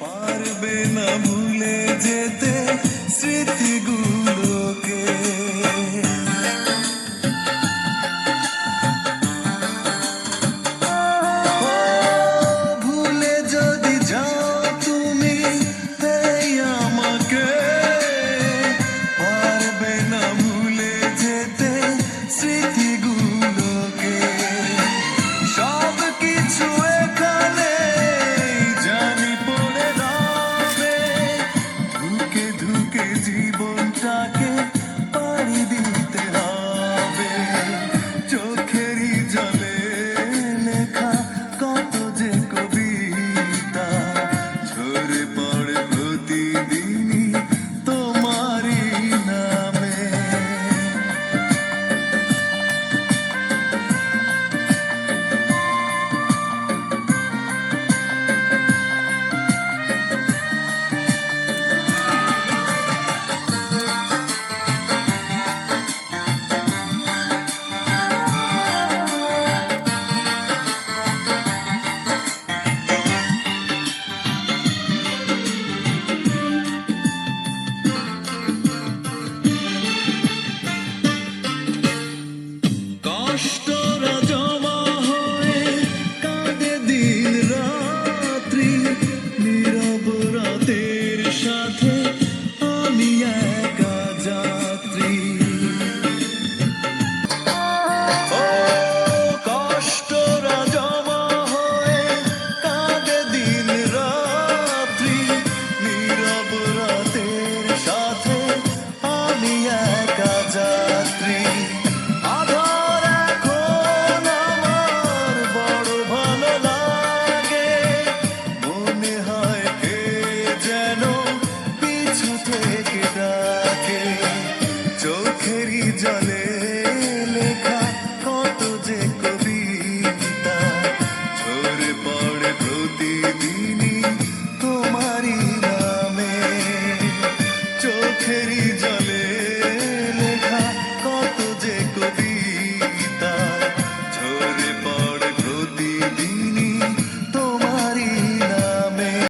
পারবে না ভুলে যেতে। কষ্টরা পিছু থেকে ডাকে